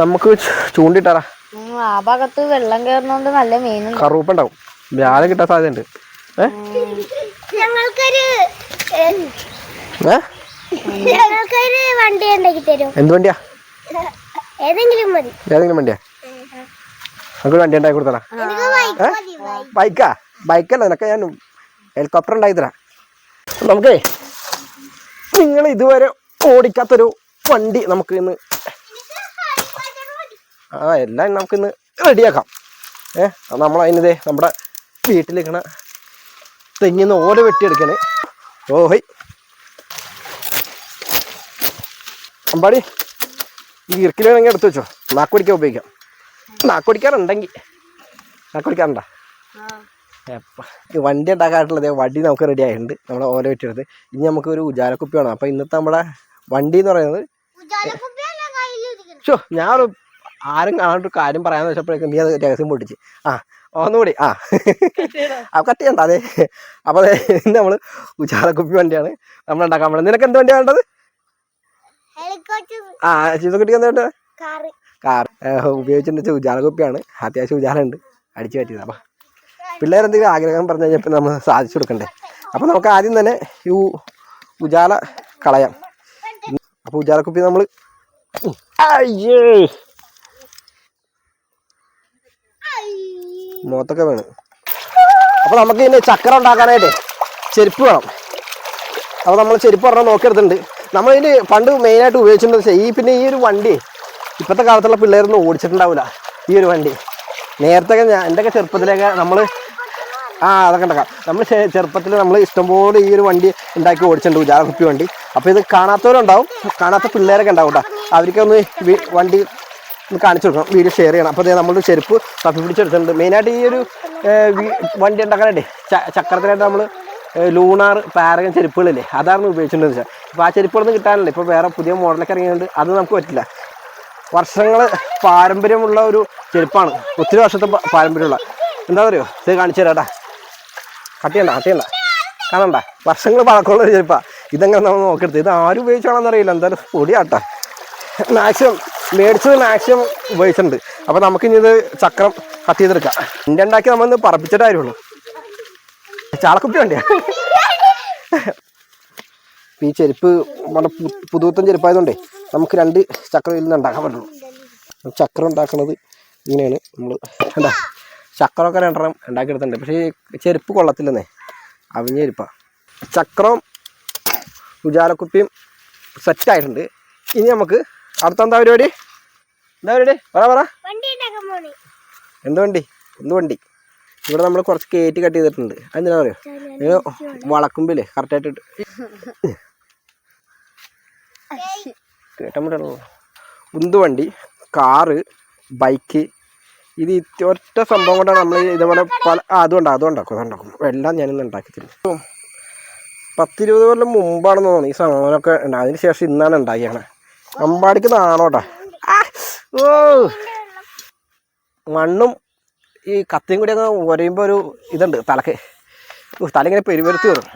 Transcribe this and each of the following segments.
നമുക്ക് ചൂണ്ടിട്ടറ ആ ഭാഗത്ത് വെള്ളം കയറുന്നോണ്ട് നല്ല മീനുണ്ട്. കറുപ്പുണ്ടാവും. വ്യാഴം കിട്ടാൻ സാധ്യതയുണ്ട്. ഞങ്ങൾക്കൊരു ഏ ഞങ്ങൾക്കൊരു വണ്ടി തരും. എന്ത് വണ്ടിയാ? ഏതെങ്കിലും വണ്ടിയാ? നമുക്ക് വണ്ടി ഉണ്ടാക്കി കൊടുത്തടാ. എനിക്ക് ബൈക്ക് മതി ബൈക്കാ. ബൈക്കല്ല നിനക്ക് ഞാൻ ഹെലികോപ്റ്റർ ഉണ്ടാക്കി തരാം. നമുക്കേ നിങ്ങൾ ഇതുവരെ ഓടിക്കാത്തൊരു വണ്ടി നമുക്ക് ഇന്ന് ആ എല്ലാം നമുക്ക് ഇന്ന് റെഡിയാക്കാം. ഏ നമ്മൾ അതിനിതേ നമ്മുടെ വീട്ടിലിരിക്കണ തെങ്ങിന്ന് ഓല വെട്ടിയെടുക്കണേ. ഓഹോയ് അമ്പാടി ഈ ഇറക്കിൽ വേണമെങ്കിൽ എടുത്തു വെച്ചോ. നാക്കുടിക്കാൻ ഉപയോഗിക്കാം. നാക്കുടിക്കാറുണ്ടെങ്കിൽ നാക്കുടിക്കാറുണ്ടോ ഈ വണ്ടി ഉണ്ടാക്കാറുള്ളത് വണ്ടി നമുക്ക് റെഡി ആയിട്ടുണ്ട്. നമ്മൾ ഓല വെട്ടിയെടുത്ത്. ഇനി നമുക്ക് ഒരു ഉജാലക്കുപ്പി വേണം. അപ്പോൾ ഇന്നത്തെ നമ്മുടെ വണ്ടി എന്ന് പറയുന്നത് ഞാൻ കയ്യിലിരിക്കുന്നത് ഷോ ഞാനൊരു ആരും കാണാണ്ട് കാര്യം പറയാന്ന് വെച്ചപ്പോഴേക്കും നീ അത് രഹസ്യം പൊട്ടിച്ച്. ആ ഒന്നുകൂടി ആ. ആ കട്ട് ചെയ്യണ്ട അതെ. അപ്പോൾ അതെ നമ്മൾ ഉച്ചാലക്കുപ്പി വണ്ടിയാണ് നമ്മൾ ഉണ്ടാക്കാൻ വേണ്ടത് നിനക്ക് എന്ത് വണ്ടി വേണ്ടത്? ഹെലികോപ്റ്റർ ആ ചീതക്കുട്ടിക്ക് എന്താ വേണ്ടത്? കാർ ഉപയോഗിച്ചിട്ട് ഉജാലക്കുപ്പിയാണ് അത്യാവശ്യം ഉജാലുണ്ട് അടിച്ചു പറ്റിയത് അപ്പം പിള്ളേരെന്തെങ്കിലും ആഗ്രഹം പറഞ്ഞു കഴിഞ്ഞപ്പോൾ നമ്മൾ സാധിച്ചു കൊടുക്കണ്ടേ. അപ്പോൾ നമുക്ക് ആദ്യം തന്നെ ഈ ഉജാല കളയാം. അപ്പോൾ ഉജാലക്കുപ്പി നമ്മൾ അയ്യേ. മുഖത്തൊക്കെ വേണം. അപ്പോൾ നമുക്ക് ഇതിന്റെ ചക്കര ഉണ്ടാക്കാനായിട്ട് ചെരുപ്പ് വേണം. അപ്പോൾ നമ്മൾ ചെരുപ്പ് പറഞ്ഞാൽ നോക്കിയെടുത്തിട്ടുണ്ട്. നമ്മളിതിന് പണ്ട് മെയിനായിട്ട് വെച്ചാൽ ഈ പിന്നെ ഈ ഒരു വണ്ടി ഇപ്പോഴത്തെ കാലത്തുള്ള പിള്ളേരൊന്നും ഓടിച്ചിട്ടുണ്ടാവില്ല. ഈ ഒരു വണ്ടി. നേരത്തെ ഞാൻ എന്റെയൊക്കെ ചെറുപ്പത്തിലൊക്കെ നമ്മൾ ആ അതൊക്കെ ഉണ്ടാക്കാം. നമ്മൾ ചെറുപ്പത്തിൽ നമ്മൾ ഇഷ്ടംപോലെ ഈ ഒരു വണ്ടി ഉണ്ടാക്കി ഓടിച്ചിട്ടുണ്ട് ഉജാല കുപ്പി വണ്ടി. അപ്പോൾ ഇത് കാണാത്തവരുണ്ടാവും കാണാത്ത പിള്ളേരൊക്കെ ഉണ്ടാവും കേട്ടോ. അവർക്കൊന്ന് വണ്ടി ഒന്ന് കാണിച്ചു കൊടുക്കണം. വീഡിയോ ഷെയർ ചെയ്യണം. അപ്പോൾ നമ്മൾ ചെരുപ്പ് തപ്പി പിടിച്ചെടുത്തിട്ടുണ്ട് മെയിനായിട്ട് ഈ ഒരു വണ്ടി ഉണ്ടാക്കാനായിട്ട് ചക്രത്തിനായിട്ട് നമ്മൾ ലൂണാർ പാരഗൻ ചെരുപ്പുകളില്ലേ അതാണ് ഉപയോഗിച്ചിട്ടുണ്ടെന്ന് വെച്ചാൽ അപ്പോൾ ആ ചെരുപ്പുകളൊന്നും കിട്ടാനില്ല? ഇപ്പോൾ വേറെ പുതിയ മോഡലൊക്കെ ഇറങ്ങിയുണ്ട് അത് നമുക്ക് പറ്റില്ല. വർഷങ്ങൾ പാരമ്പര്യമുള്ള ഒരു ചെരുപ്പാണ്. ഒത്തിരി വർഷത്തെ പാരമ്പര്യമുള്ള. എന്താ പറയുക ഇത് കാണിച്ചു തരാം കട്ട് കട്ടിയണ്ട കട്ട് ചെയ്യണ്ട. കാണണ്ട. വർഷങ്ങൾ പഴക്കമുള്ള ഒരു ചെരുപ്പാണ് ഇതെങ്ങനെ നമ്മൾ നോക്കിയെടുത്ത് ഇത് ആരും ഉപയോഗിച്ചാണെന്നറിയില്ല എന്തായാലും പൊടിയാട്ടാ. മാക്സിമം മേടിച്ചത് മാക്സിമം ഉപയോഗിച്ചിട്ടുണ്ട്. അപ്പോൾ നമുക്കിനി ഇത് ചക്രം കട്ട് ചെയ്തെടുക്കാം. എന്റെ ഉണ്ടാക്കി നമ്മളിന്ന് പറപ്പിച്ചിട്ടേ കാര്യമുള്ളൂ ചാളക്കുപ്പി വേണ്ടിയാ ഈ ചെരുപ്പ് നമ്മുടെ പു- പുതുപുത്തൻ ചെരുപ്പായതുകൊണ്ടേ നമുക്ക് രണ്ട് ചക്രം ഇതിൽ ഉണ്ടാക്കാൻ പറ്റുള്ളൂ. ചക്രം ഉണ്ടാക്കുന്നത് ഇങ്ങനെയാണ് നമ്മൾ എന്താ ചക്രമൊക്കെ രണ്ടെണ്ണം ഉണ്ടാക്കിയെടുത്തിട്ടുണ്ട്. പക്ഷേ ചെരുപ്പ് കൊള്ളത്തില്ലെന്നേ. അവിഞ്ഞ ചെരുപ്പാണ് ചക്രവും ഉജാലക്കുപ്പിയും സെറ്റായിട്ടുണ്ട് ഇനി നമുക്ക് അടുത്ത എന്താ പരിപാടി? എന്താ പരിപാടി? പറ പറ. വണ്ടി എന്ത് വണ്ടി? എന്ത് വണ്ടി? ഇവിടെ നമ്മൾ കുറച്ച് കയറ്റി കട്ട് ചെയ്തിട്ടുണ്ട്. അതെന്തിനാ പറയുക വളക്കുമ്പില്ലേ കറക്റ്റായിട്ട് കേട്ടാൻ പറ്റുള്ളൂ ഉന്തുവണ്ടി കാറ് ബൈക്ക് ഇത് ഒറ്റ സംഭവം കൊണ്ടാണ് നമ്മൾ ഇതേപോലെ പല അതുകൊണ്ട് അതുകൊണ്ടാക്കും അതുകൊണ്ടാക്കും എല്ലാം ഞാനിന്ന് ഉണ്ടാക്കി തരും. പത്തിരുപത് കൊല്ലം മുമ്പാണെന്ന് തോന്നുന്നു ഈ സാധനമൊക്കെ അതിന് ശേഷം ഇന്നാണ് ഉണ്ടാക്കിയാണ് അമ്പാടിക്ക് നാണോട്ടാ ആ, ഓ. മണ്ണും ഈ കത്തിയും കൂടി അങ്ങ് ഉരയുമ്പോൾ ഒരു ഇതുണ്ട് തലക്ക്. ഉ, തല ഇങ്ങനെ പെരുവരുത്തി വരും.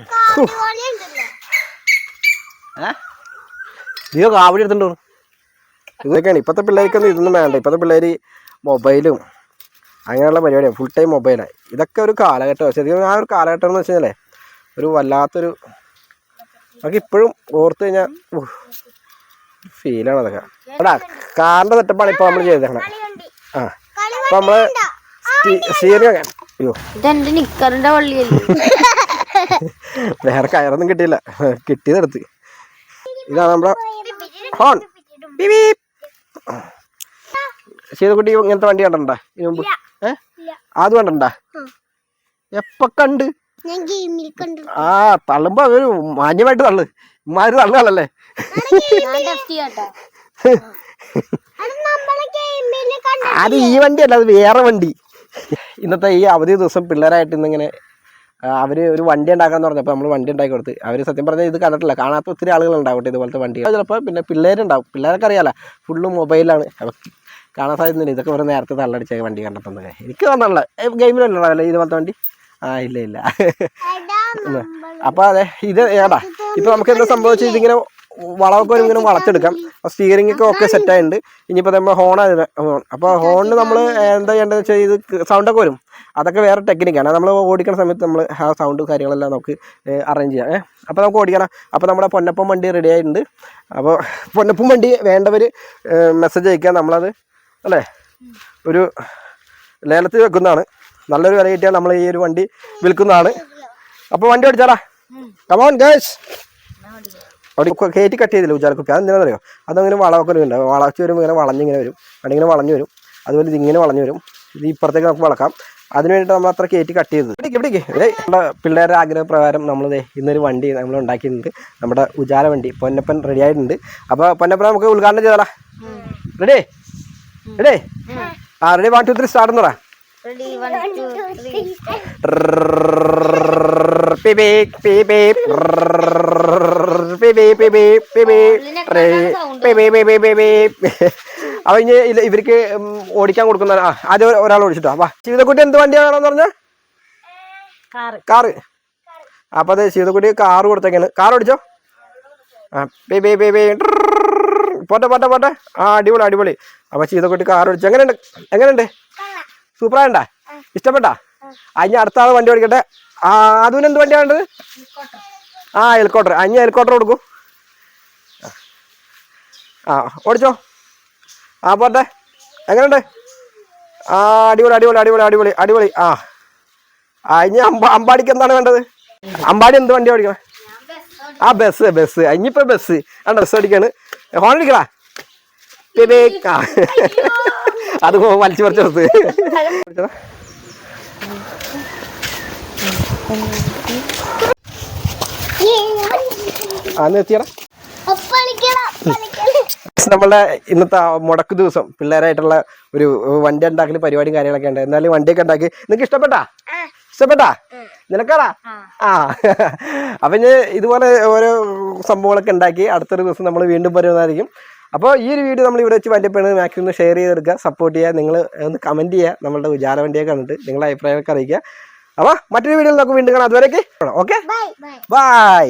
നീയോ കാവടി എടുത്തിട്ടു ഇതൊക്കെയാണ് ഇപ്പോഴത്തെ പിള്ളേർക്കൊന്നും ഇതൊന്നും വേണ്ട. ഇപ്പോഴത്തെ പിള്ളേർ മൊബൈലും അങ്ങനെയുള്ള പരിപാടിയാണ്. ഫുൾ ടൈം മൊബൈലാണ് ഇതൊക്കെ ഒരു കാലഘട്ടം. ശരിക്കും ആ ഒരു കാലഘട്ടം എന്ന് വെച്ച് കഴിഞ്ഞാലേ ഒരു വല്ലാത്തൊരു നമുക്ക് ഇപ്പോഴും ഓർത്ത് കഴിഞ്ഞാൽ ഫീലാണ് അതൊക്കെ. എടാ കാറിന്റെ സെറ്റപ്പാണ് ഇപ്പോൾ നമ്മൾ ചെയ്തേക്കണേ. ആ. അപ്പോൾ നമ്മൾ സ്റ്റിയറിംഗ് അയ്യോ. ഇതെന്റെ നിക്കറിന്റെ വള്ളിയല്ലേ? വേറെ കയറൊന്നും കിട്ടിയില്ല. കിട്ടിയതെടുത്ത് ഇതാണ് നമ്മുടെ ഹോൺ സീതക്കുട്ടി ഇങ്ങനത്തെ വണ്ടി കണ്ടണ്ടാ ഇതിനു മുമ്പ്. ഏ? ഇല്ല. അത് കണ്ടണ്ട എപ്പ കണ്ട്? ഞാൻ ഗെയിമിൽ കണ്ടു ആ തള്ളുമ്പോ ഒരു മാന്യമായിട്ട് തള്ളു. ഇമാര് തള്ളുകളല്ലേ അത് ഈ വണ്ടി അല്ല അത് വേറെ വണ്ടി. ഇന്നത്തെ ഈ അവധി ദിവസം പിള്ളേരായിട്ട് ഇന്നിങ്ങനെ അവർ ഒരു വണ്ടി ഉണ്ടാക്കാന്ന് പറഞ്ഞപ്പോൾ നമ്മൾ വണ്ടി ഉണ്ടാക്കി കൊടുത്ത്. അവർ സത്യം പറഞ്ഞാൽ ഇത് കണ്ടിട്ടില്ല. കാണാത്ത ഒത്തിരി ആളുകൾ ഉണ്ടാവട്ടെ ഇതുപോലത്തെ വണ്ടി ചിലപ്പോൾ പിന്നെ പിള്ളേരുണ്ടാവും. പിള്ളേരൊക്കെ അറിയാല ഫുള്ള് മൊബൈലാണ് കാണാൻ സാധ്യതയില്ല ഇതൊക്കെ ഒരു നേരത്തെ തള്ളടിച്ച വണ്ടി കണ്ടെത്തുന്നത്. എനിക്ക് തന്നുള്ള ഗെയിമിലല്ലേ ഇതുപോലത്തെ വണ്ടി? ആ ഇല്ല ഇല്ല. അപ്പൊ അപ്പോൾ അതെ ഇത് ഏടാ ഇപ്പോൾ നമുക്ക് എന്താ സംഭവിച്ചത്? ഇതിങ്ങനെ വളമൊക്കെ ഒരു ഇങ്ങനെ വളച്ചെടുക്കാം. സ്റ്റിയറിംഗ് ഒക്കെ ഒക്കെ സെറ്റ് ആയിട്ടുണ്ട്. ഇനിയിപ്പോൾ നമ്മൾ ഹോൺ അപ്പോൾ ഹോണിന് നമ്മൾ എന്താ ചെയ്യേണ്ടത് വെച്ചാൽ ഇത് സൗണ്ടൊക്കെ വരും. അതൊക്കെ വേറെ ടെക്നിക്കാണ് നമ്മൾ ഓടിക്കുന്ന സമയത്ത് നമ്മൾ ആ സൗണ്ട് കാര്യങ്ങളെല്ലാം നമുക്ക് അറേഞ്ച് ചെയ്യാം. ഏഹ് അപ്പോൾ നമുക്ക് ഓടിക്കണം. അപ്പോൾ നമ്മുടെ പൊന്നപ്പം വണ്ടി റെഡി ആയിട്ടുണ്ട്. അപ്പോൾ പൊന്നപ്പം വണ്ടി വേണ്ടവർ മെസ്സേജ് അയക്കുക നമ്മളത് അല്ലേ? ഒരു ലേലത്തിൽ വെക്കുന്നതാണ്. നല്ലൊരു വില കിട്ടിയാൽ നമ്മൾ ഈ ഒരു വണ്ടി വിൽക്കുന്നതാണ്. അപ്പോൾ വണ്ടി ഓടിച്ചാടാ. കമോൺ ഗേഴ്സ് അവിടെ കയറ്റി കട്ട് ചെയ്തില്ല ഉജാലക്കുപ്പി അതെന്തിനാണെന്നറിയോ അതങ്ങനെ വളമൊക്കെ ഉണ്ടാവും വളച്ച് വരുമ്പോൾ ഇങ്ങനെ വളഞ്ഞിങ്ങനെ വരും. അതിങ്ങനെ വളഞ്ഞു വരും. അതുപോലെ ഇതിങ്ങനെ വളഞ്ഞു വരും. ഇത് ഇപ്പുറത്തേക്ക് നമുക്ക് വളക്കാം. അതിന് വേണ്ടിയിട്ട് നമ്മൾ അത്ര കയറ്റി കട്ട് ചെയ്തത്. ഇവിടേക്ക് ഇവിടേക്ക്. ഇതേ നമ്മുടെ പിള്ളേരുടെ ആഗ്രഹപ്രകാരം നമ്മൾ ഇന്നൊരു വണ്ടി നമ്മൾ ഉണ്ടാക്കിയിട്ടുണ്ട്. നമ്മുടെ ഉജാല വണ്ടി. പൊന്നപ്പൻ റെഡി ആയിട്ടുണ്ട്. അപ്പോൾ പൊന്നപ്പൻ നമുക്ക് ഉദ്ഘാടനം ചെയ്താലാ റെഡി റെഡി ആ ready one two three start എന്ന് പറ. റെഡി അപ്പൊ ഇനി ഇവർക്ക് ഓടിക്കാൻ കൊടുക്കുന്ന അത് ഒരാൾ ഓടിച്ചിട്ടോ. അപ്പൊ ശീതക്കുട്ടി എന്ത് വണ്ടിയാണെന്ന് പറഞ്ഞ? കാറ്. അപ്പൊ അത് ശീതക്കുട്ടി കാറ് കൊടുത്തേക്കാണ്. കാർ ഓടിച്ചോ? പോട്ടെ പോട്ടെ പോട്ടെ. ആ അടിപൊളി അടിപൊളി. അപ്പൊ ശീതക്കുട്ടി കാർ ഓടിച്ചു. എങ്ങനെയുണ്ട്? എങ്ങനെയുണ്ട്? സൂപ്പറാണ്ടാ ഇഷ്ടപ്പെട്ടാ? അഞ്ഞ അടുത്ത ആൾ വണ്ടി ഓടിക്കട്ടെ. ആ അതുവിന് എന്ത് വണ്ടിയാണ് വേണ്ടത്? ആ ഹെലികോപ്റ്റർ അഞ്ഞ ഹെലികോപ്റ്റർ കൊടുക്കും. ആ ഓടിച്ചോ. ആ പോട്ടെ. എങ്ങനെയുണ്ട്? ആ അടിപൊളി അടിപൊളി അടിപൊളി അടിപൊളി അടിപൊളി. ആ. അഞ്ഞ അമ്പ അമ്പാടിക്ക് എന്താണ് വേണ്ടത്? അമ്പാടി എന്ത് വണ്ടി ഓടിക്കണം? ആ ബസ് ബസ് അഞ്ഞിപ്പോ ബസ് ആ ബസ് ഓടിക്കാണ്. ഹോൺ അടിക്കടാ. ആ. അത് വലിച്ചു പറിച്ചു ബസ് ആ നിർത്തിയടാ ഒപ്പളിക്കണം ഒപ്പളിക്കണം നമ്മളുടെ ഇന്നത്തെ മുടക്ക് ദിവസം പിള്ളേരായിട്ടുള്ള ഒരു വണ്ടി ഉണ്ടാക്കൽ പരിപാടിയും കാര്യങ്ങളൊക്കെ ഉണ്ട്. എന്നാലും വണ്ടിയൊക്കെ ഉണ്ടാക്കി. നിനക്ക് ഇഷ്ടപ്പെട്ടാ? ഇഷ്ടപ്പെട്ടാ? നിനക്കാടാ? ആ. അപ്പം ഇതുപോലെ ഓരോ സംഭവങ്ങളൊക്കെ ഉണ്ടാക്കി അടുത്തൊരു ദിവസം നമ്മൾ വീണ്ടും വരുന്നതായിരിക്കും. അപ്പോൾ ഈ ഒരു വീഡിയോ നമ്മൾ ഇവിടെ വെച്ച് വണ്ടിയപ്പോഴാണ് മാക്സിമം ഷെയർ ചെയ്തെടുക്കുക സപ്പോർട്ട് ചെയ്യുക നിങ്ങൾ ഒന്ന് കമന്റ് ചെയ്യുക നമ്മളുടെ ഉജാല വണ്ടിയൊക്കെ കണ്ടിട്ട് നിങ്ങളുടെ അഭിപ്രായമൊക്കെ അറിയിക്കുക. അപ്പോൾ മറ്റൊരു വീഡിയോയിൽ നമുക്ക് വീണ്ടും കാണാം. അതുവരെയൊക്കെ ഓക്കെ? ബൈ